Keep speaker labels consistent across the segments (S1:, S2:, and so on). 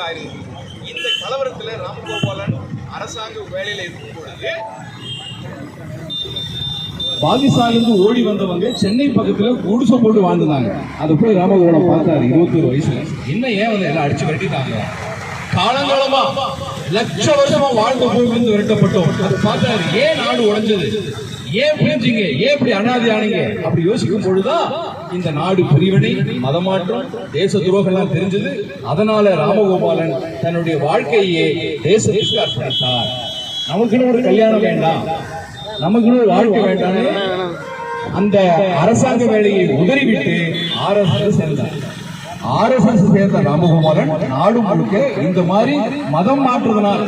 S1: முஸ்லிமா ஆயிருக்கு இந்த கலவரத்துல ராமகோபாலன் அரசாங்க வேலையில் இருக்கும் பொழுது
S2: பாகிஸ்தான்லேருந்து ஓடி வந்தவங்க சென்னை பக்கத்தில் குடிசை போட்டு வாழ்ந்தாங்க. அதை போய் ராமகோபாலம் பார்த்தாரு இருபத்தி ஒரு வயசுல. என்ன ஏன் வந்து எல்லாம் அடிச்சு கட்டிட்டாங்க காலங்காலமா லட்ச வருஷமா வாழ்ந்த பூமியிலிருந்து விரட்டப்பட்டோம். அது பார்த்தாரு ஏன் நாடு உடைஞ்சது? ஏன் பிரிஞ்சீங்க? ஏன் இப்படி அனாதி ஆனீங்க அப்படி யோசிக்கும் பொழுதுதான் இந்த நாடு பிரிவினை மதமாற்றம் தேச துரோகம் தெரிஞ்சது. அதனால ராமகோபாலன் தன்னுடைய வாழ்க்கையே தேசத்திற்கு அர்ப்பணித்தார். நமக்குன்னு ஒரு கல்யாணம் வேண்டாம். நமக்குன்னு ஒரு வாழ்க்கை வேண்டாம் அந்த அரசாங்க வேலையை உதறிவிட்டு ஆர்எஸ்எஸ் சேர்ந்தார். ஆர்எஸ்எஸ் சேர்ந்த ராமகோபாலன் நாடு முழுக்க இந்த மாதிரி மதம் மாற்றுவதனால்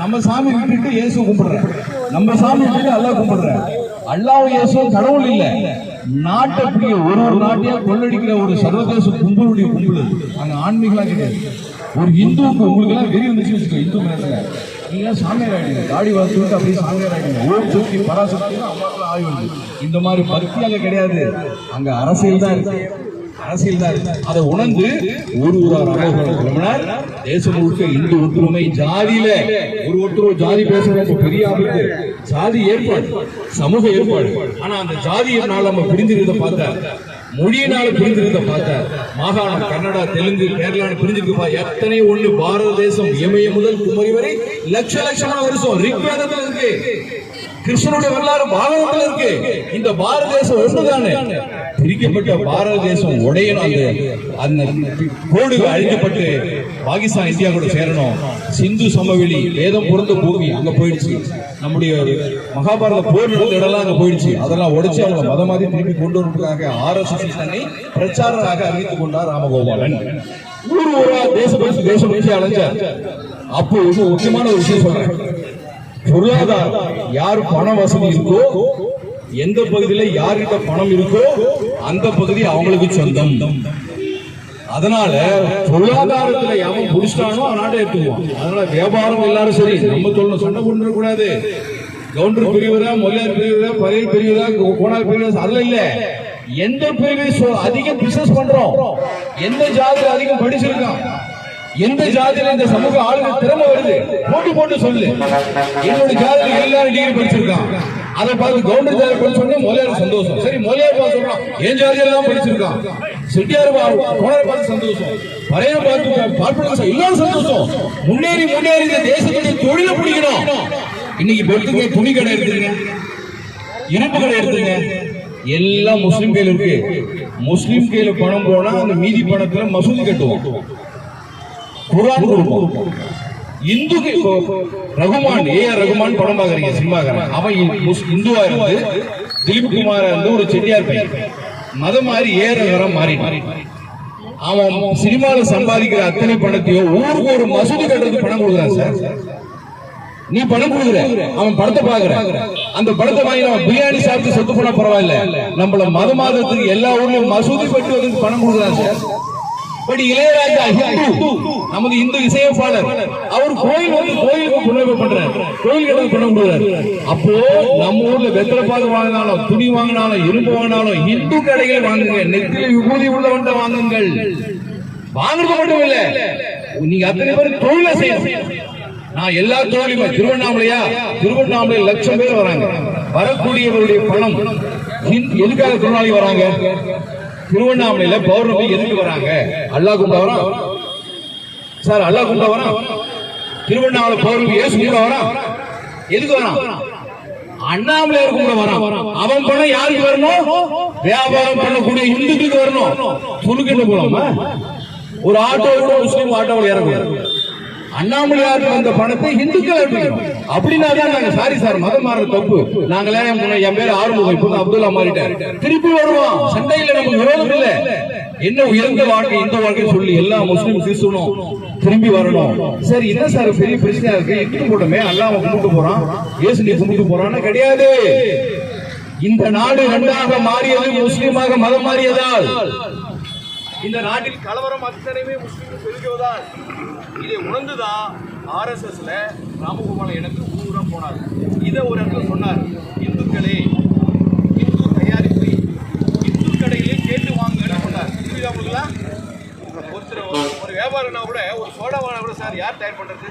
S2: நம்ம சாமி விட்டுட்டு இயேசு கும்பிடுற நம்ம சாமி விட்டுட்டு அல்லாஹ் கும்பிடுற அல்லாஹ் இயேசு கடவுள் இல்லை. நாட்டை ஒரு ஒரு நாட்டையும் கொள்ளடிக்கிற ஒரு சர்வதேச கும்பலுடைய கும்பல். அங்க ஆன்மீகலாம் கிடையாது. ஒரு இந்துவுக்கு உங்களுக்கு எல்லாம் வெறி வந்துச்சு வச்சுக்கோ இந்து மேல நீங்க சாமியார் ஆயிடுங்க தாடி வளர்த்துட்டு அப்படியே சாமியார் ஆயிடுங்க. ஓம் சக்தி பராசக்தி அம்மாக்கெல்லாம் ஆய்வு இந்த மாதிரி பக்தி அங்க கிடையாது. அங்க அரசியல் தான் இருக்கு. அரசியல்தான். அதை உணர்ந்து ஒரு ஊரா ராமகோபாலம் தேசம் முழுக்க இந்து ஒற்றுமை ஜாதியில ஒரு ஒருத்தரும் ஜாதி பேசுறது பெரிய ஆபத்து ஜாதி ஏற்பாடு சமூக ஏற்பாடு. ஆனா அந்த ஜாதியினால நம்ம பிரிஞ்சிருந்த பார்த்தா மொழியினால பிரிஞ்சிருந்த பார்த்தா மாகாணம் கன்னடா தெலுங்கு கேரளா பிரிஞ்சிருக்கு எத்தனை ஒண்ணு பாரத தேசம் இமய முதல் குமரி வரை லட்ச லட்சமான வருஷம் ரிக்வேதத்துல இருக்கு. கிருஷ்ணனுடைய வரலாறு பாரதத்துல இருக்கு. இந்த பாரத தேசம் ஒன்றுதானே பிரிக்கப்பட்ட பாரத தேசம் உடையணும் அந்த அந்த கோடுகள் அழிக்கப்பட்டு பாகிஸ்தான் இந்தியா கூட சேரணும். சிந்து சமவெளி வேதம் பொருந்த பூமி அங்க போயிடுச்சு. நம்முடைய மகாபாரத போர் நடந்த இடம்லாம் அங்க போயிடுச்சு. அதெல்லாம் உடைச்சு அவங்க மதமாதி திருப்பி கொண்டு வருவதற்காக ஆர் தன்னை பிரச்சாரராக அறிவித்துக் கொண்டார் ராமகோபாலன். ஊர் ஊரா தேச தேசம் வச்சு அலைஞ்சார் அப்போ ஒரு முக்கியமான ஒரு விஷயம் சொல்றேன். பொருளாதாரம் யார் பண வசதி இருக்கோ எந்த பகுதியில யார்கிட்ட பணம் இருக்கோ அந்த பகுதி அவங்களுக்கு சொந்தம். அதனால பொருளாதாரத்துல எவன் புடிச்சிட்டானோ அவனாட்ட எடுத்துக்குவான் அதனால வியாபாரம் எல்லாரும் சரி. நம்ம சொல்லணும் சண்டை கொண்டு கூடாது கவுண்டர் பிரிவுரா மொழியார் பிரிவுரா பரையர் பிரிவுரா கோனார் பிரிவுரா அதுல இல்ல. எந்த பிரிவு சொ- அதிகம் பிசினஸ் பண்றோம். எந்த ஜாதி அதிகம் படிச்சிருக்கான்? எந்த ஜாதியில இந்த சமூக ஆளுங்க திறமை வருது? போட்டு போட்டு சொல்லு. என்னோட ஜாதியில எல்லாரும் டிகிரி படிச்சிருக்கான். அதை பார்த்து கவுண்டர் ஜாதி படிச்ச மொழியார் சந்தோஷம். சரி மொழியார் பார்த்து சொல்றான் என் ஜாதியில தான் படிச்சிருக்கான் செட்டியார் கோணர் பார்த்து சந்தோஷம். பழைய பார்த்து பார்ப்பன எல்லாரும் சந்தோஷம். முன்னேறி முன்னேறி இந்த தேசத்துடைய தொழிலை பிடிக்கணும். இன்னைக்கு பெருத்துக்கு துணி கடை எடுத்துங்க. இனிப்பு கடை எடுத்துங்க. எல்லாம் முஸ்லிம் கையில இருக்கு. முஸ்லிம் கையில் பணம் போனா அந்த மீதி பணத்துல மசூதி கட்டுவோம். குரான் கொடுப்போம். இந்து இப்போ ரகுமான் ஏ ஆர் ரகுமான் படம் பாக்குறீங்க சினிமாக்காரன். அவன் இந்துவா இருந்து திலீப் குமார் இருந்து ஒரு செட்டியார் பையன். மதம் மாறி ஏ ஆர் ரகுமான் மாறிட்டான். அவன் சினிமால சம்பாதிக்கிற அத்தனை பணத்தையும் ஊருக்கு ஒரு மசூதி கட்டுறதுக்கு பணம் கொடுக்குறான் சார். நீ பணம் கொடுக்குற. அவன் படத்தை பாக்குற. அந்த படத்தை வாங்கி நம்ம பிரியாணி சாப்பிட்டு சொத்து போனா பரவாயில்ல. நம்மள மத மாதத்துக்கு எல்லா ஊர்லயும் மசூதி கட்டுவதற்கு பணம் கொடுக்குறான் சார். பட் இளையராஜா ஹிந்து நமது இந்து இசையமைப்பாளர் அவர் கோயில் வந்து கோயிலுக்கு புனர்வு பண்றாரு கோயில் கட்டணம் பணம் கொடுக்குறாரு அப்போ நம்ம ஊர்ல வெத்தலை வாங்கினாலும் துணி வாங்கினாலும் இரும்பு வாங்கினாலும் இந்து கடைகளை வாங்குங்க நெத்தில விபூதி உள்ளவன்ட்ட வாங்குங்கள். வாங்குறது மட்டும் இல்ல நீங்க அத்தனை பேர் தொழில செய்யணும். நான் எல்லா தொழிலுமே திருவண்ணாமலையா? திருவண்ணாமலை லட்சம் பேர் வராங்க. வரக்கூடியவருடைய பணம் எதுக்காக திருநாளி வராங்க? திருவண்ணாமலையில பௌர்ணமி எதுக்கு வராங்க? அல்லா கும்பிட வரா சார் அல்லாஹ் கும்பிட வரா திருவண்ணாமலை பௌர்ணமி ஏசு கும்பிட வரா எதுக்கு வரான்? அண்ணாமலையார் கும்பிட வரான். அவன் பணம் யாருக்கு வரணும்? வியாபாரம் பண்ணக்கூடிய இந்துக்களுக்கு வரணும். துணுக்கிட்டு போலாமா? ஒரு ஆட்டோ கூட முஸ்லீம் ஆட்டோவில் இறங்குவார். அண்ணாமலையார் வந்த பணத்தை இந்துக்கள் எடுத்துக்கணும் அப்படின்னா தான் நாங்க சாரி சார் மதம் மாறுற தப்பு. நாங்களே என் என் பேர் ஆறுமுகம் இப்போ அப்துல் அப்துல்லா திருப்பி வருவோம். சண்டையில நமக்கு விரோதம் இல்ல. என்ன உயர்ந்த வாழ்க்கை இந்த வாழ்க்கை சொல்லி எல்லா முஸ்லீம் சிசுனும் திரும்பி வரணும். சரி என்ன சார் பெரிய பிரச்சனையா இருக்கு? இட்டு கூட்டமே அல்லாம கும்பிட்டு போறான். ஏசு நீ கும்பிட்டு போறான்னு கிடையாது. இந்த நாடு இரண்டாக மாறியது முஸ்லீமாக மதம் மாறியதால்.
S1: இந்த நாட்டில் கலவரம் அத்தனையுமே முஸ்லீம் பெருகுவதால் இதை உணர்ந்துதான் ஆர்எஸ்எஸ்ல ராமகோபால எனக்கு ஊராக போனார். இதை ஒரு இடத்துல சொன்னார். இந்துக்களே இந்து தயாரிப்பு இந்து கடையிலே கேட்டு வாங்கன்னு சொன்னார். புரியுதா உங்களுக்குலாம்
S2: ஒருத்தர் ஒரு- ஒரு வியாபாரம்னா கூட ஒரு சோடா வாங்க கூட சார் யார் தயார் பண்றது?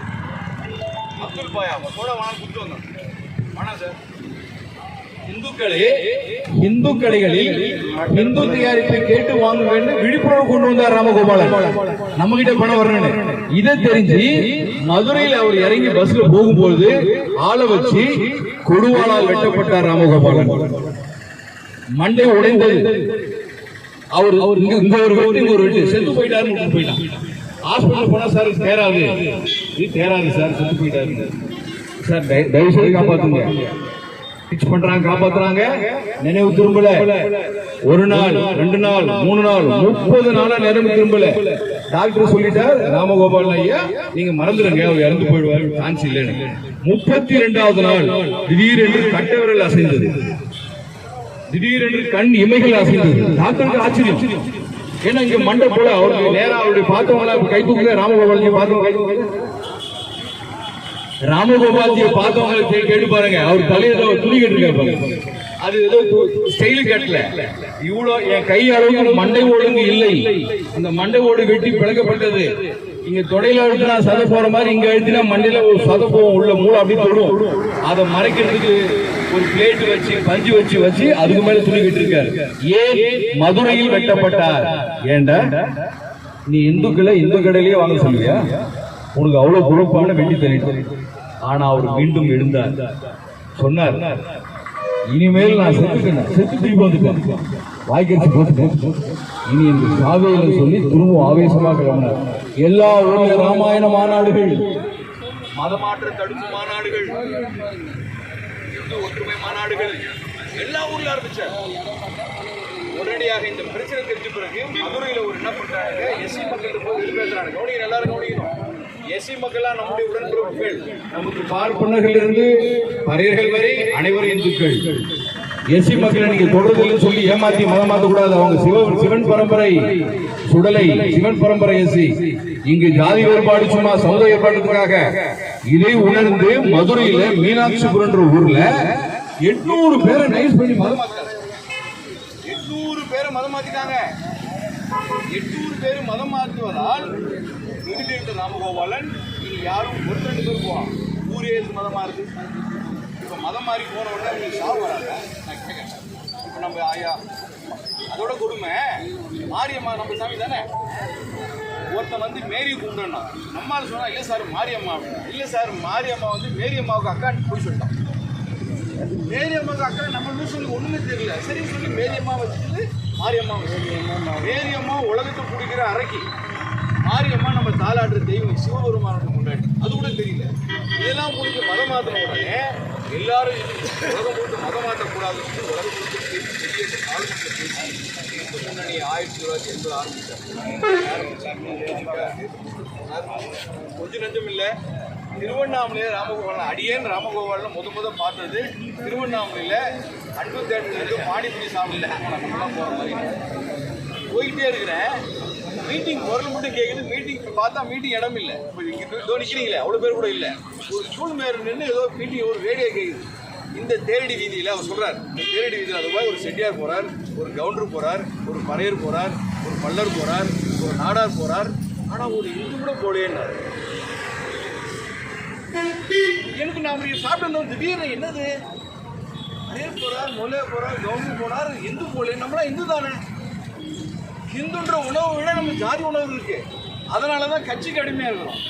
S2: அப்துல் பாயா. சோடா வாங்க கொடுத்து வந்தோம். வேணாம் சார்.
S3: இந்துக்களே இந்து கலைகளில் இந்து தயாரிப்பை கேட்டு வாங்க வேண்டும் விழிப்புணர்வு கொண்டு வந்தார் ராமகோபாலன். நம்ம கிட்ட பணம் வரணும்னு. இதை தெரிஞ்சு மதுரையில் அவர் இறங்கி பஸ்ல போகும்போது ஆளை வச்சு கொடுவாளால் வெட்டப்பட்டார் ராமகோபாலன். மண்டை உடைந்தது. அவர் அவர் இங்க ஒரு வெட்டு இங்க ஒரு வெட்டு. செத்து போயிட்டாரு விட்டு போயிட்டான். ஹாஸ்பிட்டல் போனா சார் தேராது. இது தேராது சார் செத்து போயிட்டாரு. சார் தயவு செய்து காப்பாத்துங்க. பிச் பண்றாங்க காப்பாத்துறாங்க. நினைவு திரும்பல. ஒரு நாள் ரெண்டு நாள் மூணு நாள் முப்பது நாளா நினைவு திரும்பல. டாக்டர் சொல்லிட்டார் ராமகோபால் ஐயா நீங்க மறந்துடுங்க அவர் இறந்து போயிடுவார் சான்ஸ் இல்லைன்னு. முப்பத்தி ரெண்டாவது நாள் திடீரென்று கட்டவரல் அசைந்தது. திடீரென்று கண் இமைகள் அசைந்தது. டாக்டருக்கு ஆச்சரியம். ஏன்னா இங்க மண்டை போல அவருக்கு நேரா அவருடைய பார்த்தவங்களா கை தூக்கல ராமகோபாலஜி பார்த்தவங்க கை தூக்கல ராமகோபால்ஜியை பார்த்தவங்களுக்கு கேட்டு பாருங்க. அவர் தலையில ஏதோ துணி கட்டிருக்காரு அது ஏதோ ஸ்டைலு கட்டல. இவ்வளோ என் கை அளவுக்கு மண்டை ஓடுங்க இல்லை. அந்த மண்டை ஓடு வெட்டி பிளக்கப்பட்டது. இங்க தொடையில அழுத்தினா சதை போற மாதிரி இங்க அழுத்தினா மண்டையில ஒரு சதை போகும். உள்ள மூளை அப்படி தொடும். அதை மறைக்கிறதுக்கு ஒரு பிளேட் வச்சு பஞ்சு வச்சு வச்சு அதுக்கு மேல துணி கட்டிருக்காரு. ஏன் மதுரையில் வெட்டப்பட்டார்? ஏண்டா? நீ இந்துக்களை இந்து கடையிலேயே வாங்க சொல்லுவியா? உனக்கு அவ்வளவு குழப்பான வெள்ளி தெரியும் ஆனா அவர் மீண்டும் எழுந்தார். சொன்னார் இனிமேல் நான் செத்துட்டேன் செத்து திரும்பி வந்துட்டேன். வாய்க்கரிசி போட்டுட்டேன். இனி எனக்கு சாவையில சொல்லி திரும்ப ஆவேசமாக கிளம்பினார் எல்லா உலக ராமாயண மாநாடுகள்
S2: மதமாற்ற தடுப்பு மாநாடுகள் இந்து ஒற்றுமை மாநாடுகள் எல்லா ஊர்ல ஆரம்பிச்சார். உடனடியாக இந்த பிரச்சனை தெரிஞ்ச பிறகு மதுரையில ஒரு என்ன பண்றாங்க எஸ்சி மக்கள் போய் பேசுறாங்க கவனிக்கணும் எல்லாரும் கவனிக்கணும். எஸ்சி மக்கள்லாம் நம்முடைய உடன்பிறப்புகள்?
S3: நமக்கு பார்ப்பனர்கள் பறையர்கள் வரை அனைவரும் இந்துக்கள். எஸ்சி மக்களை நீங்க தொடர்றதுன்னு சொல்லி ஏமாத்தி மதம் மாத்த கூடாது அவங்க சிவ சிவன் பரம்பரை சுடலை சிவன் பரம்பரை எஸ்சி இங்கு ஜாதி வேறுபாடு சும்மா சமுதாய ஏற்பாட்டுக்காக இதை உணர்ந்து மதுரையில மீனாட்சிபுரன்ற ஊர்ல எட்நூறு பேரை நைஸ் பண்ணி மதம் மாத்தாரு.
S2: எட்நூறு பேரை மதம் மாத்திட்டாங்க. எட்நூறு பேர் மதம் மாற்றுவதால் ராமகோபாலன் இனி யாரும் ஒரு ரெண்டு போவான் ஊரே மதமாக இருக்குது இப்போ மதம் மாறி போன உடனே உங்களுக்கு சாவு வராது நான் கேட்குறேன் இப்போ நம்ம ஆயா அதோட கொடுமை மாரியம்மா நம்ம சாமி தானே? ஒருத்தன் வந்து மேரி கும்பிடணும் நம்மால் சொன்னா இல்லை சார் மாரியம்மா அப்படின்னா. இல்லை சார் மாரியம்மா வந்து மேரியம்மாவுக்கு அக்கான்னு போய் சொல்லிட்டான். மேரியம்மாவுக்கு அக்கா நம்ம சொல்லி ஒன்றுமே தெரியல. சரி சொல்லி மேரியம்மா வச்சுட்டு மாரியம்மா வச்சுட்டு மேரியம்மா உலகத்தை பிடிக்கிற அரைக்கி மாரியம்மா நம்ம தாலாட்டுற தெய்வம் சிவபெருமானோட முன்னாடி அது கூட தெரியல. இதெல்லாம் முடிஞ்சு மதம் மாத்தின உடனே எல்லாரும் உலகம் முழுக்க மதம் மாற்றக்கூடாதுன்னு உலகம் முழுக்க பெரிய ஆளுநர்கள் முன்னணி ஆயிரத்தி தொள்ளாயிரத்தி எண்பது ஆரம்பிச்சார் கொஞ்சம் நஞ்சம் இல்லை. திருவண்ணாமலையில் ராமகோபாலன் அடியேன் ராமகோபாலன் முத முத பார்த்தது திருவண்ணாமலையில் அன்பு தேட்டருக்கு பானிபுரி சாப்பிடல போகிற மாதிரி போயிட்டே இருக்கிறேன். மீட்டிங் குரல் மட்டும் கேட்குது மீட்டிங் பார்த்தா மீட்டிங் இடம் இல்லை இப்போ இங்கே இதோ நிற்கிறீங்களே அவ்வளோ பேர் கூட இல்லை. ஒரு ஸ்கூல் மேயர் நின்று ஏதோ மீட்டிங் ஒரு ரேடியோ கேட்குது இந்த தேரடி வீதியில் அவர் சொல்கிறார் இந்த தேரடி வீதியில் அது போய் ஒரு செட்டியார் போறார் ஒரு கவுண்டர் போகிறார் ஒரு பறையர் போகிறார் ஒரு பல்லர் போகிறார் ஒரு நாடார் போகிறார் ஆனால் ஒரு இந்து கூட போலேன்னார் எனக்கு நான் அப்படி சாப்பிட்டு வந்தோம் திடீர்னு என்னது? பறையர் போகிறார் மொல்லைய போகிறார் கவுண்டர் போனார் இந்து போலே நம்மளாம் இந்து தானே ஹிந்துன்ற உணவை விட நம்ம ஜாதி உணவு இருக்கு. அதனால தான் கட்சிக்கு அடிமையாக இருக்கிறோம்.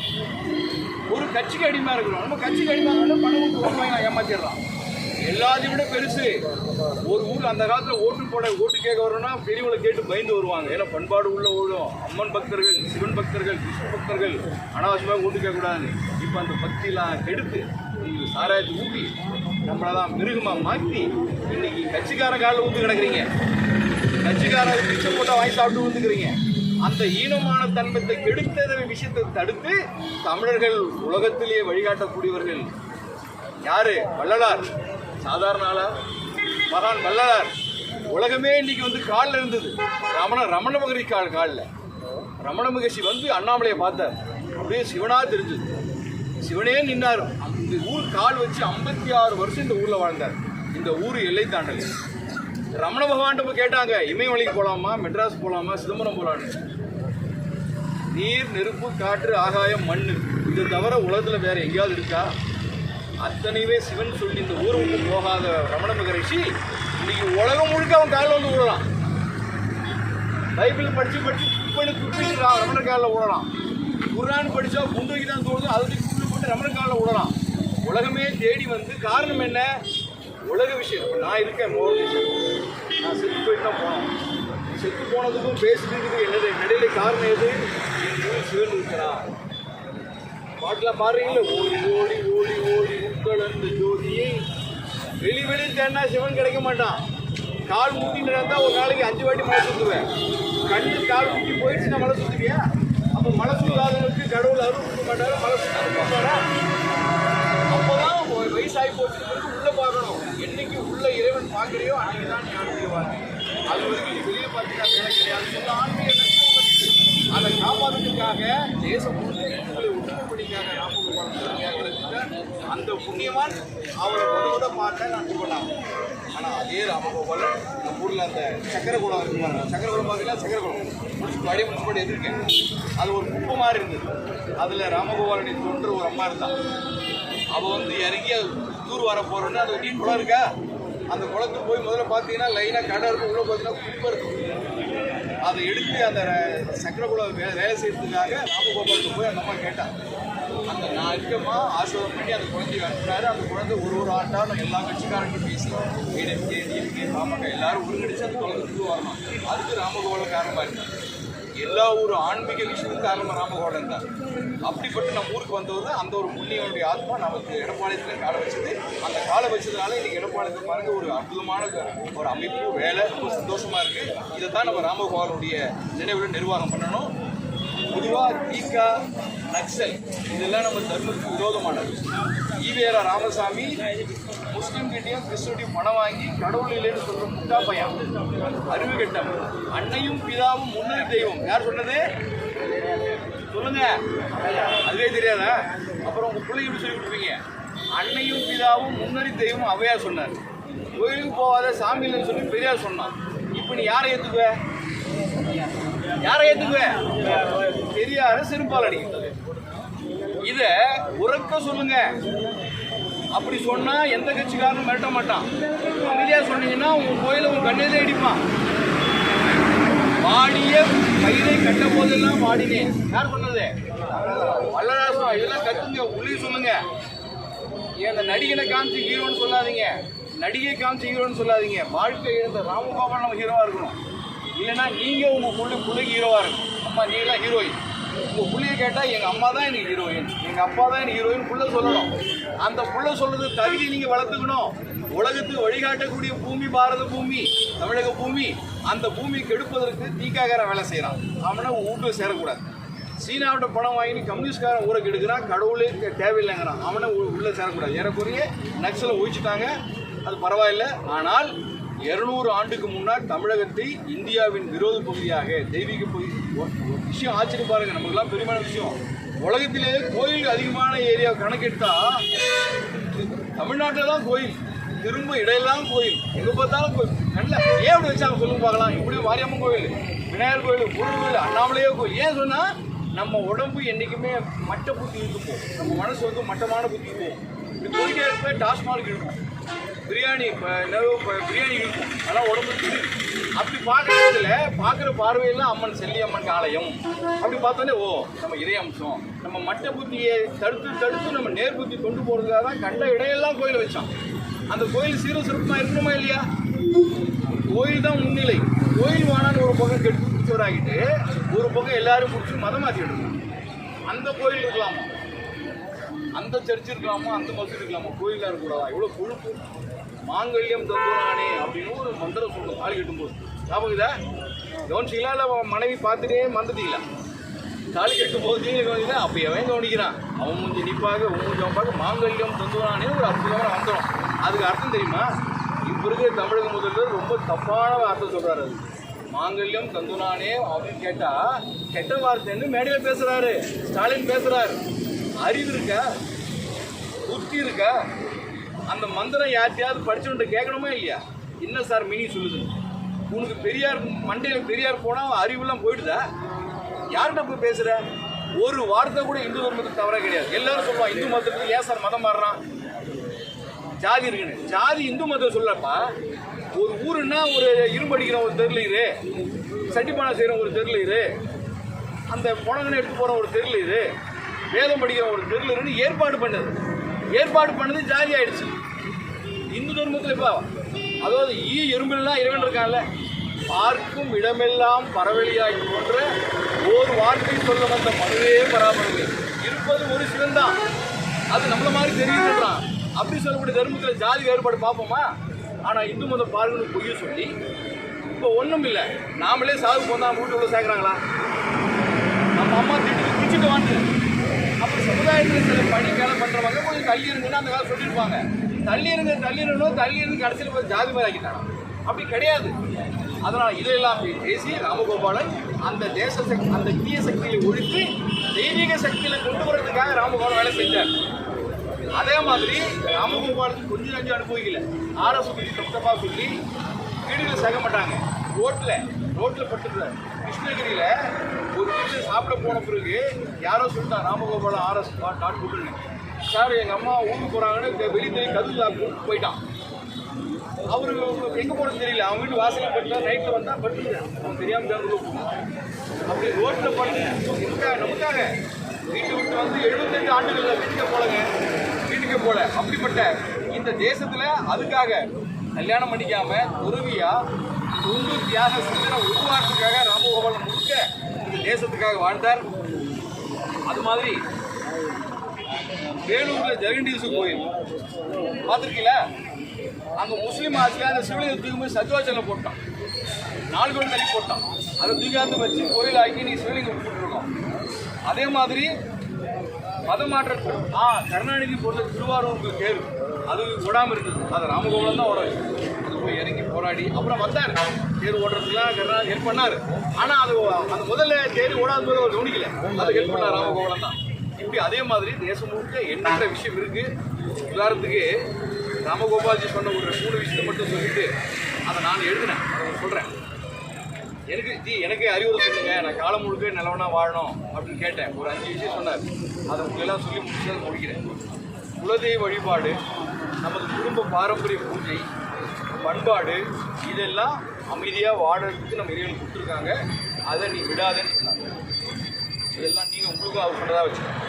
S2: ஒரு கட்சிக்கு அடிமையாக இருக்கிறோம். நம்ம கட்சிக்கு அடிமையாக இருந்தா பணம் கொடுத்து ஓட்டு வாங்கி நான் ஏமாற்றிடுறான் எல்லாத்தையும் விட பெருசு. ஒரு ஊர் அந்த காலத்தில் ஓட்டு போட ஓட்டு கேட்க வரணும்னா பெரியவங்களை கேட்டு பயந்து வருவாங்க. ஏன்னா பண்பாடு உள்ள ஓடும் அம்மன் பக்தர்கள் சிவன் பக்தர்கள் விஷ்ணு பக்தர்கள் அனாவசியமாக ஓட்டு கேட்கக்கூடாது இப்போ அந்த பக்தியெல்லாம் கெடுத்து சாராயத்தை ஊட்டி தான் மிருகமாக மாற்றி இன்னைக்கு கட்சிக்கார காலில் ஊற்று கிடக்குறீங்க. கட்சிக்காரர் பிச்சை போட்டா வாங்கி சாப்பிட்டு வந்துக்கிறீங்க அந்த ஈனமான தன்மத்தை கெடுத்த விஷயத்தை தடுத்து தமிழர்கள் உலகத்திலேயே வழிகாட்டக்கூடியவர்கள் யாரு? வள்ளலார். சாதாரண ஆளா? மகான் வள்ளலார். உலகமே இன்னைக்கு வந்து காலில் இருந்தது. ரமண ரமண மகரி கால் காலில். ரமண மகரிஷி வந்து அண்ணாமலையை பார்த்தார். அப்படியே சிவனா தெரிஞ்சது. சிவனே நின்னார். இந்த ஊர் கால் வச்சு ஐம்பத்தி ஆறு வருஷம் இந்த ஊரில் வாழ்ந்தார். இந்த ஊர் எல்லை தாண்டல். ரமண பகவான் போய் கேட்டாங்க இமயமலைக்கு போலாமா மெட்ராஸ் போலாமா சிதம்பரம் போலான்னு. நீர் நெருப்பு காற்று ஆகாயம் மண் இது தவிர உலகத்தில் வேற எங்கேயாவது இருக்கா? அத்தனைவே சிவன் சொல்லி இந்த ஊர் விட்டு போகாத ரமண மகரிஷி இன்னைக்கு உலகம் முழுக்க அவன் காலில் வந்து விடலாம் பைபிள் படிச்சு படிச்சு குப்பைன்னு குப்பிட்டு ரமணர் காலில் விடலாம் குரான் படிச்சா குண்டு வைக்கிறான் தான் தோணுது அதுக்கு குண்டு போட்டு ரமணர் காலில் விடலாம் உலகமே தேடி வந்து காரணம் என்ன? உலக விஷயம். இப்போ நான் இருக்கேன் மோக விஷயம் நான் செத்து போயிட்டு தான் போனோம் செத்து போனதுக்கும் பேசுறதுக்கும் என்னது நடுவில் காரணம் எது? சிவன் இருக்கிறான் பாட்டெலாம் பாடுறீங்களே ஓடி ஓடி ஓடி ஓடி உட்கலந்து ஜோதியை வெளி வெளி தேடினா சிவன் கிடைக்க மாட்டான். கால் முட்டி நடந்தால் ஒரு நாளைக்கு அஞ்சு வாட்டி மழை சுற்றுவேன் கண்ணு கால் முட்டி நான் மலை சுற்றுவியா அப்போ மழை சுற்றாதவங்களுக்கு கடவுள் அருள் கொடுக்க மாட்டாரு மழை சுற்றாரு மாட்டாரா? அப்போதான் வயசாகி போச்சு பார்க்கணும் என்னைக்கு உள்ள இறைவன் பார்க்குறியோ அன்னைக்கு தான் நீ ஆன்மீகவாதி அது வரைக்கும் நீ வெளியே பார்த்தீங்கன்னா கிடையாது. சொல்ல ஆன்மீக அதை காப்பாற்றுறதுக்காக தேசம் முழுக்க உங்களை ஒற்றுமைப்படிக்காக ராமகோபாலன் அந்த புண்ணியமான் அவரை முதலோட முத நான் சொல்லலாம் ஆனால் அதே ராமகோபாலன் நம்ம ஊரில் அந்த சக்கரகுளம் இருக்கு சக்கரை குளம் பார்த்தீங்கன்னா சக்கரகுளம். முடிச்சு வழியை முன்னாடி எதிர்க்கேன். அது ஒரு குப்பு மாதிரி இருந்தது. அதில் ராமகோபாலனை தோன்ற ஒரு அம்மா இருந்தான். அவள் வந்து இறங்கி தூர் வர போகிறோன்னு அந்த நீ குளம் இருக்கா? அந்த குளத்துக்கு போய் முதல்ல பார்த்தீங்கன்னா லைனாக கடை இருக்கும். உள்ளே பார்த்தீங்கன்னா குப்பை இருக்கும். அதை எடுத்து அந்த சக்கரகுளம் வே வேலை செய்யறதுக்காக ராமகோபாலுக்கு போய் அந்த அம்மா கேட்டான் அந்த நான் இருக்கம்மா ஆசிர்வாதம் பண்ணி அந்த குழந்தைய அனுப்புனாரு அந்த குழந்தை ஒரு ஒரு ஆண்டாலும் எல்லா கட்சிக்காரங்களும் பேசி ஏடிஎம்கே டிஎம்கே பாமக எல்லாரும் ஒருங்கிணைச்சு அந்த குழந்தைக்கு வரணும். அதுக்கு ராமகோபாலம் காரணமாக இருந்தாங்க எல்லா ஒரு ஆன்மீக விஷயத்துக்கும் காரணமாக ராமகோடன் தான். அப்படிப்பட்ட நம்ம ஊருக்கு வந்தவர் அந்த ஒரு புண்ணியனுடைய ஆத்மா நமக்கு எடப்பாளையத்தில் காலை வச்சது. அந்த காலை வச்சதுனால இன்னைக்கு எடப்பாளையத்தில் பாருங்க ஒரு அற்புதமான ஒரு அமைப்பு வேலை ரொம்ப சந்தோஷமா இருக்கு. இதை தான் நம்ம ராமகுமாரனுடைய நினைவுடன் நிர்வாகம் பண்ணணும். பொதுவாக தீகா நக்சல் இதெல்லாம் நம்ம தர்மத்துக்கு விரோதமானது. ஈவேரா ராமசாமி முஸ்லீம் கிட்டையும் பணம் வாங்கி கடவுள் இல்லைன்னு சொல்ற முட்டா பையன். அறிவு கெட்டம் அன்னையும் பிதாவும் முன்னணி தெய்வம். யார் சொன்னது? சொல்லுங்க. அதுவே தெரியாதா? அப்புறம் உங்க பிள்ளைங்க எப்படி சொல்லி கொடுப்பீங்க? அன்னையும் பிதாவும் முன்னணி தெய்வம் அவையா சொன்னார். கோயிலுக்கு போகாத சாமி இல்லைன்னு சொல்லி பெரியார் சொன்னான். இப்போ நீ யாரை ஏத்துக்குவ? யாரை ஏத்துக்குவ? பெரியார செருப்பால் அடிக்கிறது இத உறக்க சொல்லுங்க. அப்படி சொன்னா எந்த கட்சிக்காரனும் மிரட்ட மாட்டான். அமைதியா சொன்னீங்கன்னா உங்க கோயில உன் கண்ணிலே அடிப்பான் கட்டும் போதெல்லாம் பாடினேன். யார் சொன்னது வல்லராசம் இதெல்லாம் கத்துங்க உள்ளே சொல்லுங்க. ஏன் அந்த நடிகனை காமிச்சு ஹீரோன்னு சொல்லாதீங்க. நடிகை காமிச்சு ஹீரோன்னு சொல்லாதீங்க. வாழ்க்கை இழந்த ராமகோபால் நம்ம ஹீரோவா இருக்கணும். இல்லைன்னா நீங்க உங்க புள்ளி பிள்ளைக்கு ஹீரோவா இருக்கணும். அம்மா நீங்களாம் ஹீரோயின் உங்க புள்ளைய கேட்டா எங்க அம்மா தான் எனக்கு ஹீரோயின் எங்க அப்பா தான் எனக்கு ஹீரோயின் புள்ள சொல்லணும். அந்த புள்ள சொல்றது தகுதி நீங்க வளர்த்துக்கணும். உலகத்துக்கு வழிகாட்டக்கூடிய பூமி பாரத பூமி தமிழக பூமி அந்த பூமி கெடுப்பதற்கு தீக்காகார வேலை செய்கிறான் அவனை வீட்டுல சேரக்கூடாது. சீனாவோட பணம் வாங்கி கம்யூனிஸ்ட்காரன் ஊரை கெடுக்கிறான் கடவுளே தேவையில்லைங்கிறான். அவனை உள்ளே சேரக்கூடாது. ஏறக்குறைய நக்சலை ஒழிச்சிட்டாங்க அது பரவாயில்ல. ஆனால் இருநூறு ஆண்டுக்கு முன்னால் தமிழகத்தை இந்தியாவின் விரோத பகுதியாக தெய்வீக பகுதி ஒரு- விஷயம் ஆச்சரியம் பாருங்க. நமக்குலாம் பெருமையான விஷயம். உலகத்திலே கோயில் அதிகமான ஏரியா கணக்கெடுத்தா தமிழ்நாட்டில் தான் கோயில். திரும்ப இடையெல்லாம் கோயில். எங்க பார்த்தாலும் கோயில். நல்ல ஏன் இப்படி வச்சாங்க சொல்லுங்க பார்க்கலாம். இப்படி மாரியம்மன் கோயில் விநாயகர் கோயில் முருகன் கோயில் அண்ணாமலையோ கோயில். ஏன் சொன்னா நம்ம உடம்பு என்னைக்குமே மட்ட புத்தி இருக்கு போகும். நம்ம மனசு வந்து மட்டமான புத்தி போகும் இப்படி போயிட்டே இருப்ப டாஸ்மார்க் இருக்கும் பிரியாணி இப்போ என்னவோ பிரியாணி இருக்கும் அதெல்லாம் உடம்பு அப்படி பார்க்குற இடத்துல பார்க்குற பார்வையில் அம்மன் செல்லியம்மன் ஆலயம் அப்படி பார்த்தோன்னே ஓ நம்ம இதய அம்சம் நம்ம மட்ட புத்தியை தடுத்து தடுத்து நம்ம நேர் புத்தி கொண்டு போகிறதுக்காக தான் கண்ட இடையெல்லாம் கோயில் வச்சோம் அந்த கோயில் சீரும் சிறப்புமா இருக்கணுமா இல்லையா? கோயில் தான் முன்னிலை. கோயில் வானான்னு ஒரு பக்கம் கெட்டு ஆகிட்டு ஒரு பக்கம் எல்லாரும் பிடிச்சி மதம் மாற்றி எடுக்கணும். அந்த கோயில் இருக்கலாமா? அந்த சர்ச் இருக்கலாமா? அந்த மசூதி இருக்கலாமா? கோயிலாக இருக்கக்கூடாதா இவ்வளோ கொழுப்பு. மாங்கல்யம் தந்துனானே அப்படின்னு ஒரு மந்திரம் சொல்லணும் தாலி கட்டும்போது. ஞாபகம் இதா கவனிச்சிங்களா இல்லை மனைவி பார்த்துட்டே மறந்துட்டீங்களா தாலி கட்டும் போது கவனிச்சா அப்போ எவன் கவனிக்கிறான்? அவன் மூஞ்சி நிப்பாக உன் மூஞ்சி அவன் பார்க்க மாங்கல்யம் தந்துனானே ஒரு அற்புதமான மந்திரம். அதுக்கு அர்த்தம் தெரியுமா? இப்போ இருக்கிற தமிழக முதல்வர் ரொம்ப தப்பான வார்த்தை சொல்றாரு அது. மாங்கல்யம் தந்துனானே அப்படின்னு கேட்டால் கெட்ட வார்த்தைன்னு மேடையில் பேசுகிறாரு ஸ்டாலின் பேசுகிறாரு அறிவு இருக்கா? புத்தி இருக்கா? அந்த மந்திரம் யார்த்தையாவது படிச்சுட்டு கேட்கணுமா இல்லையா? என்ன சார் மினி சொல்லுது? உனக்கு பெரியார் மண்டையில் பெரியார் போனால் அறிவுலாம் போயிடுதா? யார்கிட்ட போய் பேசுகிற ஒரு வார்த்தை கூட இந்து தர்மத்துக்கு தவறாக கிடையாது. எல்லாரும் சொல்லுவாங்க இந்து மதத்துக்கு ஏன் சார் மதம் மாறுறான்? ஜாதி இருக்குன்னு. ஜாதி இந்து மதம் சொல்லப்பா ஒரு ஊருன்னா ஒரு இரும்படிக்கிற ஒரு தெருல இரு. சட்டிப்பானை செய்கிற ஒரு தெருல இரு. அந்த புடங்கனை எடுத்து போகிற ஒரு தெருல இரு. வேதம் படிக்கிற ஒரு தெருல இருன்னு ஏற்பாடு பண்ணது. ஏற்பாடு பண்ணது ஜாதி ஆயிடுச்சு. இந்து தர்மத்தில் இப்போ அதாவது ஈ எறும்பெல்லாம் இறைவன் இருக்கான்ல. பார்க்கும் இடமெல்லாம் பரவெளியாகி போன்ற ஓர் வார்த்தை சொல்ல வந்த மனுவே பராமரிப்பு இருப்பது ஒரு சிவன் தான் அது நம்மள மாதிரி தெரியுதுன்றான். அப்படி சொல்லக்கூடிய தர்மத்தில் ஜாதி வேறுபாடு பார்ப்போமா? ஆனால் இந்து மதம் பாருங்கன்னு பொய்ய சொல்லி இப்போ ஒன்றும் இல்லை. நாமளே சாவு போந்தா வீட்டு உள்ள சேர்க்குறாங்களா? நம்ம அம்மா திட்டு பிடிச்சிட்டு வாண்டு அப்போ சமுதாயத்தில் சில பணி வேலை பண்ணுறவங்க கொஞ்சம் தள்ளி இருந்துன்னு அந்த காலம் சொல்லியிருப்பாங்க. தள்ளி இருங்க தள்ளி இருந்தோம் தள்ளி இருந்து கடைசியில் போய் ஜாதி மாதிரி ஆக்கிட்டாங்க. அப்படி கிடையாது. அதனால் இதையெல்லாம் பேசி ராமகோபாலன் அந்த தேச சக்தி அந்த தீய சக்தியை ஒழித்து தெய்வீக சக்தியில் கொண்டு வரதுக்காக ராமகோபாலன் வேலை செஞ்சார். அதே மாதிரி ராமகோபாலுக்கு கொஞ்சம் நஞ்சு அனுபவிக்கல. ஆர்எஸ் பற்றி தப்பா சொல்லி வீடுகள் சக மாட்டாங்க. ரோட்டில் ரோட்டில் பட்டுல கிருஷ்ணகிரியில் ஒரு வீட்டில் சாப்பிட போன பிறகு யாரோ சொல்லிட்டா ராமகோபாலம் ஆர்எஸ் டாட் கூட்டுன்னு சார் எங்கள் அம்மா ஊருக்கு போகிறாங்கன்னு வெளியே தெரிய கதுல போயிட்டான். அவரு எங்கே போறது தெரியல. அவங்க வீட்டு வாசலில் பட்டா நைட்டில் வந்தால் பட்டு அவன் தெரியாம ஜாந்து அப்படி ரோட்டில் பட்டு நமக்காக நமக்காக வீட்டு விட்டு வந்து எழுபத்தெட்டு ஆண்டுகளில் வீட்டுக்கு போலங்க. வீட்டுக்கு போல. அப்படிப்பட்ட இந்த தேசத்துல அதுக்காக கல்யாணம் பண்ணிக்காம துறவியா தொண்டு தியாக சிந்தனை உருவாக்குறதுக்காக ராமகோபாலன் முழுக்க இந்த தேசத்துக்காக வாழ்ந்தார். அது மாதிரி வேலூர்ல ஜெகண்டீசு கோயில் பார்த்துருக்கீங்களா? அங்க முஸ்லீம் ஆட்சியில் அந்த சிவலிங்க தூக்கும் போது சத்வாச்சலம் போட்டான். நாலு கோடி தள்ளி போட்டான். அதை தூக்காந்து வச்சு கோயில் ஆக்கி நீ சிவலிங்கம் போட்டுருக்கோம் அதே மாதிரி மதமாற்ற ஆ கருணாநிதி போட்ட திருவாரூருக்கு தேர்வு அது விடாமல் இருந்தது. அது ராமகோபாலம் தான் ஓட அது போய் இறங்கி போராடி அப்புறம் வந்தார். தேர் ஓடுறதுக்குலாம் கருணாநிதி ஹெல்ப் பண்ணாரு. ஆனால் அது அந்த முதல்ல தேர் ஓடாத போது அவர் கவனிக்கல. அது ஹெல்ப் பண்ணார் ராமகோபாலம் தான். இப்படி அதே மாதிரி தேசம் முழுக்க எண்ணற்ற விஷயம் இருக்குது உதாரணத்துக்கு ராமகோபால்ஜி சொன்ன ஒரு மூணு விஷயத்தை மட்டும் சொல்லிட்டு அதை நான் எழுதினேன். அதை சொல்கிறேன் எனக்கு ஜி எனக்கு அறிவுரை சொல்லுங்க. நான் காலம் முழுக்க நிலவனா வாழணும் அப்படின்னு கேட்டேன். ஒரு அஞ்சு விஷயம் சொன்னார். அதை உங்களெல்லாம் சொல்லி முடிச்சு முடிக்கிறேன். குலதெய்வ வழிபாடு நமது குடும்ப பாரம்பரிய பூஜை பண்பாடு இதெல்லாம் அமைதியாக வாழறதுக்கு நம்ம இறைவன் கொடுத்துருக்காங்க. அதை நீ விடாதேன்னு சொன்னாங்க. இதெல்லாம் நீங்கள் உங்களுக்கும் அவர் சொன்னதாக வச்சுக்கோங்க.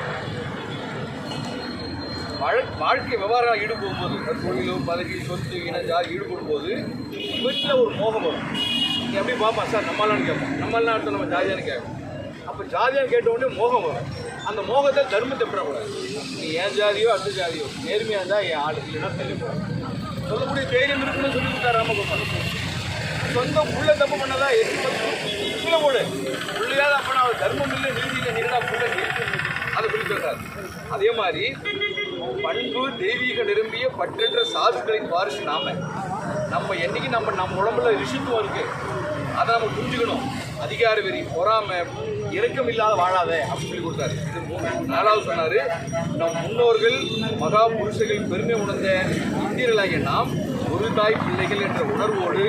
S2: வாழ்க்கை விவகாரம் ஈடுபடும் போது தொழிலோ பதவி சொத்து இன ஜாதி ஈடுபடும் போது வீட்டில் ஒரு மோகம் வரும். நீ எப்படி பார்ப்பா சார் நம்மளான்னு கேட்போம். நம்மளாம் அடுத்த நம்ம ஜாதியான்னு கேட்போம். அப்போ ஜாதியான்னு கேட்ட உடனே மோகம் வரும். அந்த மோகத்தை தர்மத்தை விடக்கூடாது நீ ஏன் ஜாதியோ அடுத்த ஜாதியோ. நேர்மையாக இருந்தால் என் ஆளு இல்லைன்னா தெளிவாக சொல்லக்கூடிய தைரியம் இருக்குன்னு சொல்லி கொடுத்தாரு ராமகோபால் சொந்த உள்ள தப்பு பண்ணதா எட்டு கீழே போடு. உள்ளையாவது அப்பனா அவர் தர்மம் இல்லை நீதி இல்லை நீடா புள்ள அதை சொல்லி சொல்றாரு அதே மாதிரி பண்பு தெய்வீக நிரம்பிய பற்றற்ற சாதுக்களின் வாரிசு நாம. நம்ம என்னைக்கு நம்ம நம்ம உடம்புல ரிஷித்துவம் இருக்கு அதை நம்ம புரிஞ்சுக்கணும். அதிகார வெறி பொறாமை இறக்கம் இல்லாத வாழாத அப்படின்னு சொல்லி கொடுத்தாரு. நாலாவது சொன்னார் நம் முன்னோர்கள் மகா புருஷர்கள் பெருமை உணர்ந்த இந்தியர்களாகிய நாம் ஒரு தாய் பிள்ளைகள் என்ற உணர்வோடு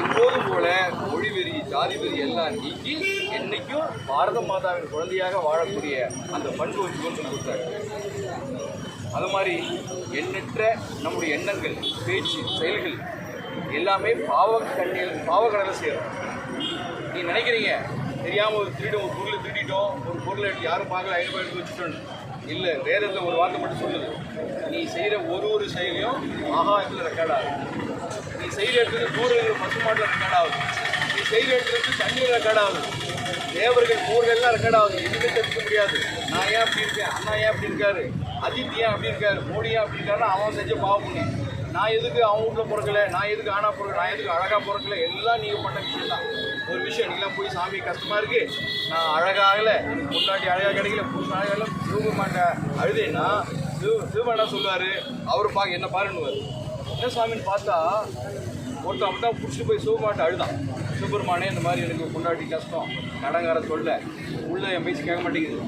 S2: எப்போதும் போல மொழி வெறி ஜாதி வெறி எல்லாம் நீக்கி என்னைக்கும் பாரத மாதாவின் குழந்தையாக வாழக்கூடிய அந்த பண்பு வச்சுக்கோன்னு சொல்லி கொடுத்தாரு. அது மாதிரி எண்ணற்ற நம்முடைய எண்ணங்கள் பேச்சு செயல்கள் எல்லாமே பாவ கண்ணில் பாவக்கடலை சேரும் நீ நினைக்கிறீங்க தெரியாமல் ஒரு திருடம் ஒரு பொருளை திருடிட்டோம். ஒரு பொருளை எடுத்து யாரும் பார்க்கல ஐநூறு எடுத்து வச்சுட்டோம் இல்லை வேதத்தில் ஒரு வார்த்தை மட்டும் சொல்லுது. நீ செய்கிற ஒரு ஒரு செயலையும் ஆகாயத்தில் ரெக்கார்ட் ஆகுது. நீ செய்கிற இடத்துல தூரங்கள் பசுமாட்டில் ரெக்கார்ட் ஆகுது. நீ செய்கிற இடத்துல தண்ணீர் ரெக்கார்ட் ஆகுது. தேவர்கள் மூர்கள்லாம் ரெக்கார்ட் ஆகுது. எதுவுமே தெரிஞ்சுக்க முடியாது. நான் ஏன் அப்படி இருக்கேன்? அண்ணா ஏன் அப்படி இருக்காரு? அஜித் ஏன் அப்படி இருக்காரு? மோடி ஏன் அப்படி இருக்காருன்னா அவன் செஞ்ச பாவம் பண்ணி நான் எதுக்கு அவன் வீட்டில் பிறக்கல? நான் எதுக்கு ஆனா பிறக்கல? நான் எதுக்கு அழகாக பிறக்கல? எல்லாம் நீங்கள் பண்ண விஷயம் தான் ஒரு விஷயம் நீங்களாம் போய் சாமி கஷ்டமாக இருக்குது நான் அழகாகல எனக்கு முன்னாடி அழகாக கிடைக்கல புதுசு அழகாகல சிவபெருமான்ட்ட அழுதேன்னா சிவ சிவபெருமான் என்ன அவர் பார்க்க என்ன பாருன்னுவார். என்ன சாமின்னு பார்த்தா ஒருத்தன் அப்படி தான் பிடிச்சி போய் சிவபெருமான்ட்ட அழுதான். சிவபெருமானே இந்த மாதிரி எனக்கு கொண்டாடி கஷ்டம் கடங்கார சொல்ல உள்ளே என் பேச்சு கேட்க மாட்டேங்குது.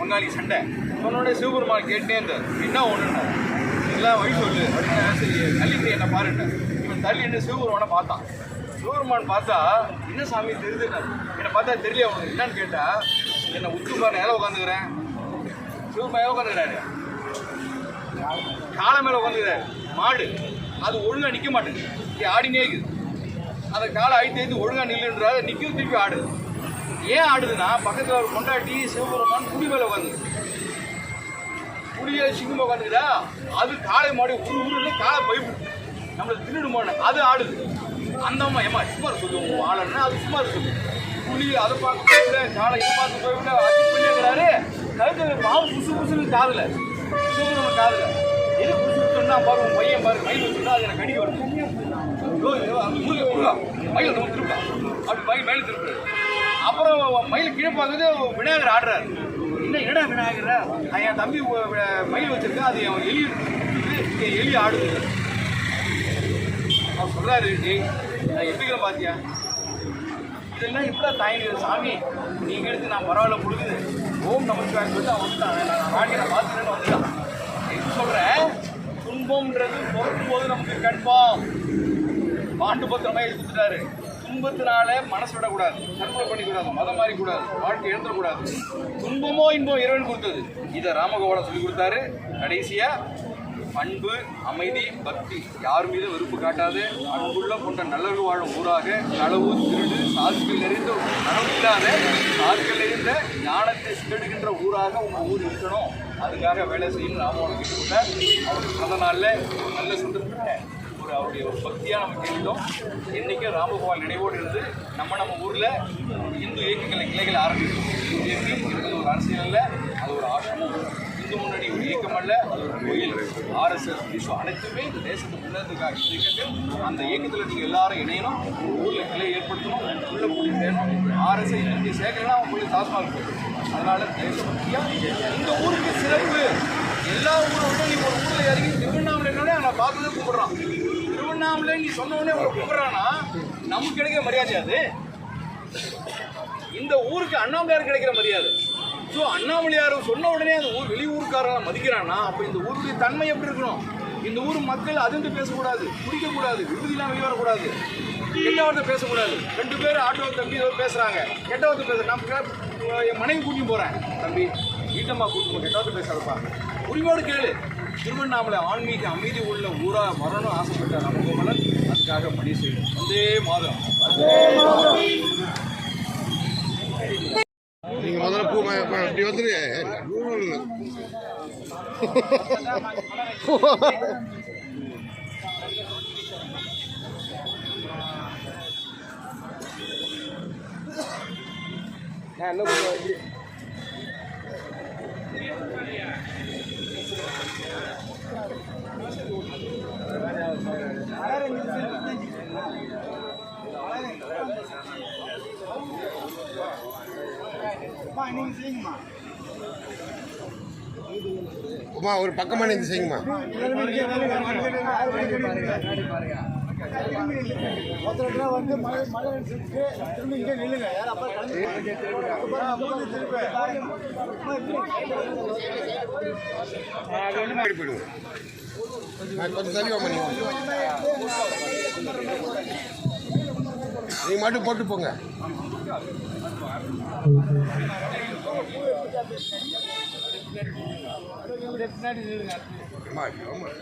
S2: பங்காளி சண்டை. சொன்னோடனே சிவபெருமான் கேட்டே இருந்தார். என்ன ஒன்றுன்னு எல்லாம் வழி சொல்லு அப்படின்னு சரி தள்ளி என்ன பாருன்னு இவன் தள்ளி என்ன சிவபெருமானை பார்த்தான். சிவபெருமான் பார்த்தா என்ன சாமி தெரியுதுன்னு என்னை பார்த்தா தெரியல அவனுக்கு என்னன்னு கேட்டா என்ன உத்து பாரு நேரம் உட்காந்துக்கிறேன்? சிவமையாக உட்காந்துக்கிறாரு. காலை மேல உட்காந்துக்கிறாரு. மாடு. அது ஒழுங்கா நிக்க மாட்டேங்குது. ஆடினே இருக்குது. அதை காலை அழித்து எழுத்து ஒழுங்கா நில்லுன்றாரு நிற்கும் திருப்பி ஆடுது ஏன் ஆடுதுன்னா பக்கத்தில் ஒரு கொண்டாட்டி சிவபெருமான் குடி மேல உட்காந்துருக்கு குடியே சிங்கம் உட்காந்துக்கிறா அது காளை மாடு ஒரு ஊர்ல காலை பயப்படும் நம்மளை திருடுமோன்னு அது ஆடுது. அந்த அம்மா ஏமா சும்மா சொல்லுவோம் உன் ஆளுன்னா அது சும்மா சொல்லுவோம் புளி அதை பார்த்து போய்விட காலை இதை பார்த்து போய்விட அடி பண்ணிக்கிறாரு கழுத்துல பாவம் புசு புசுன்னு காதுல. சிவபெருமான் காதுல. எது புசு சொன்னா பாரு உன் பையன் பாரு மயில் வச்சுட்டா அது எனக்கு கடிக்க வரும். ஐயோ, ஐயோ, மயில் நம்ம திருப்பா. அப்படி மயில் மேலே திருப்புறாரு அப்புறம் மயில் கீழே பார்க்குறது விநாயகர் ஆடுறாரு. என்ன என்னடா விநாயகர் என் தம்பி மயில் வச்சிருக்கா அது எலி எலி ஆடுது. அவர் சொல்கிறாரு டேய் நான் எப்படிங்கிற பாத்தியா? இதெல்லாம் இப்படி தாயிங்க சாமி? நீங்கள் எடுத்து நான் பரவாயில்ல கொடுக்குது ஓம் நம சிவாய் சொல்லிட்டு அவன் வந்துட்டான் நான் நான் நான் பார்த்துட்டேன்னு வந்துட்டான். எதுக்கு சொல்கிறேன் துன்பம்ன்றது பிறக்கும் போது நமக்கு கன்ஃபார்ம் பாண்டு பத்திரமா எழுதி கொடுத்துட்டாரு. துன்பத்தினால மனசு விடக்கூடாது. தற்கொலை பண்ணிக்கூடாது. மதம் மாறிக்கூடாது. வாழ்க்கை எழுந்துடக்கூடாது துன்பமோ இன்பம் இறைவன் கொடுத்தது. இதை ராமகோபாலம் சொல்லி கொடுத்தாரு. கடைசியாக அன்பு அமைதி பக்தி. யார் மீது வெறுப்பு காட்டாது. அன்புள்ள கொண்ட நல்லவர்கள் வாழும் ஊராக களவு திருடு சாதுக்கள் நிறைந்த நனவு இல்லாத நிறைந்த ஞானத்தை சிதடுகின்ற ஊராக உங்கள் ஊர் இருக்கணும். அதுக்காக வேலை செய்யணும் ராமோட கிட்ட அவருக்கு பிறந்த நாளில் ஒரு நல்ல சந்தர்ப்பத்தை ஒரு அவருடைய ஒரு பக்தியாக நம்ம கேட்டோம். என்றைக்கும் ராமகோபால் நினைவோடு இருந்து நம்ம நம்ம ஊரில் இந்து இயக்கங்களை கிளைகளை ஆரம்பிக்கும் இந்து இயக்கம் இருக்கிறது ஒரு அரசியல் அல்ல அது ஒரு ஆசிரமம். இந்து முன்னணி ஒரு இயக்கம் அல்ல. அது கோயில் ஆர்எஸ்எஸ் விஸ்வம் அனைத்துமே இந்த தேசத்தை முன்னேறதுக்காக இயக்கத்தில் அந்த இயக்கத்தில் நீங்கள் எல்லாரும் இணையணும். ஊரில் கிளை ஏற்படுத்தணும். உள்ள போய் சேரணும். ஆர்எஸ்எஸ் இங்கே சேர்க்கலன்னா அவங்க போய் டாஸ்மாக் அதனால் அதனால தேசபக்தியாக இந்த ஊருக்கு சிறப்பு. எல்லா ஊரை விட நீ ஒரு ஊரில் இறங்கி திருவண்ணாமலைனாலே நான் பார்த்து கூப்பிட்றான். திருவண்ணாமலை நீ சொன்ன உடனே ஒரு நமக்கு கிடைக்கிற மரியாதை அது. இந்த ஊருக்கு அண்ணாமலையார் கிடைக்கிற மரியாதை. ஸோ அண்ணாமலையார் சொன்ன உடனே அந்த ஊர் வெளியூருக்காரன் மதிக்கிறான்னா அப்போ இந்த ஊருடைய தன்மை எப்படி இருக்கணும்? இந்த ஊர் மக்கள் அதிர்ந்து பேசக்கூடாது குடிக்கக்கூடாது விடுதிலாம் வெளிவரக்கூடாது கெட்ட வார்த்தை பேசக்கூடாது. ரெண்டு பேர் ஆட்டோ தம்பி ஏதோ பேசுகிறாங்க கெட்ட வார்த்தை பேச நான் என் மனைவி கூட்டிட்டு போகிறேன் தம்பி வீட்டம்மா கூட்டிட்டு போ, கெட்ட வார்த்தை பேசாதப்பா. உரிமையோடு கேளு. திருவண்ணாமலை ஆன்மீக அமைதி உள்ள ஊராக மரணம் ஆசைப்பட்ட ராமகோபாலன் அதுக்காக பணி செய்யணும். அதே மாதம்
S4: நீங்க முதல்ல பூ ம- ம- இப்படி வந்துரு உமா ஒரு பக்கமா நின்று செய்யுமா
S5: ஒருத்தர் வந்து மழை மழை நினைச்சிட்டு திரும்பி இங்கே நில்லுங்க யார் அப்பா
S4: முன்னாடி போயிடுவோம் ஆ, கொஞ்சம் தள்ளி வாமா நீங்கள் மட்டும் போட்டு போங்க. ஆமாம்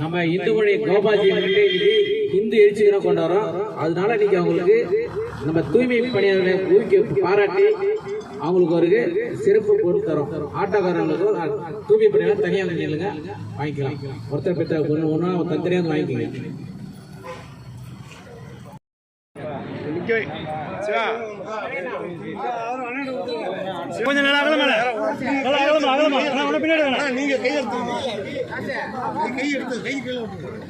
S6: நம்ம இந்து மொழி கோபாஜி இந்து எழுச்சி தினம் கொண்டாடுறோம். அதனால இன்னைக்கு அவங்களுக்கு நம்ம தூய்மை பணியாளர்களை ஊக்கி பாராட்டி அவங்களுக்கு ஒரு சிறப்பு பொருள் தரும். ஆட்டோக்காரங்களுக்கு தூய்மை பணியாளர் தனியாக நெல்லுங்க நில்லுங்க வாங்கிக்கலாம். ஒருத்தர் பெற்ற ஒன்று ஒன்றா தனித்தனியாக வந்து வாங்கிக்கோங்க
S5: கொஞ்சம் நல்லா அகலமா நல்லா அகலமா அகலமா. நான் உன பின்னாடி வேணாம்
S4: நீங்க கை எடுத்து கை எடுத்து கை கீழே விட்டுருங்க.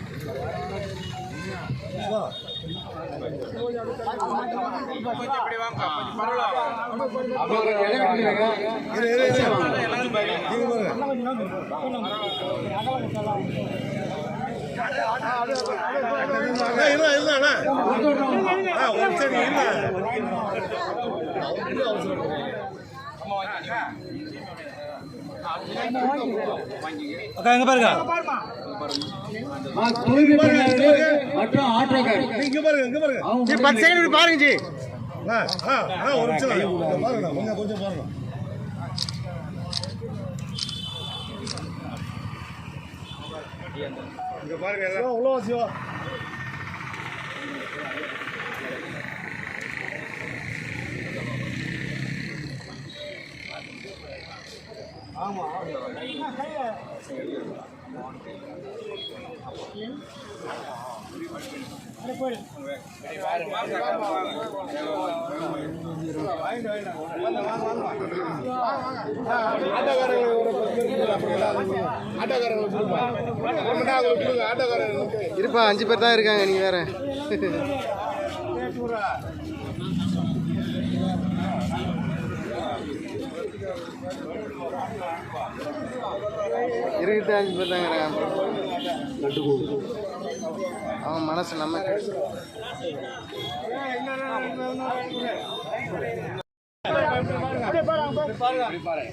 S4: அக்கா எங்க பாருங்க
S6: தூய்மை மற்றும் ஆட்டோக்கார்
S7: இங்க பாருங்க இங்க பாருங்க
S4: பத்து செகண்ட் பாருங்க ஜி
S7: ஒரு நிமிஷம் பாருங்க கொஞ்சம் கொஞ்சம் பாருங்க இங்க பாருங்க எல்லாம் உள்ள வா சிவா
S8: இருப்பா அஞ்சு பேர் தான் இருக்காங்க நீங்க வேற. இருபத்தி அஞ்சு பேர் தாங்க இருக்காங்க. அவன் மனசு நம்ம
S7: பாருங்க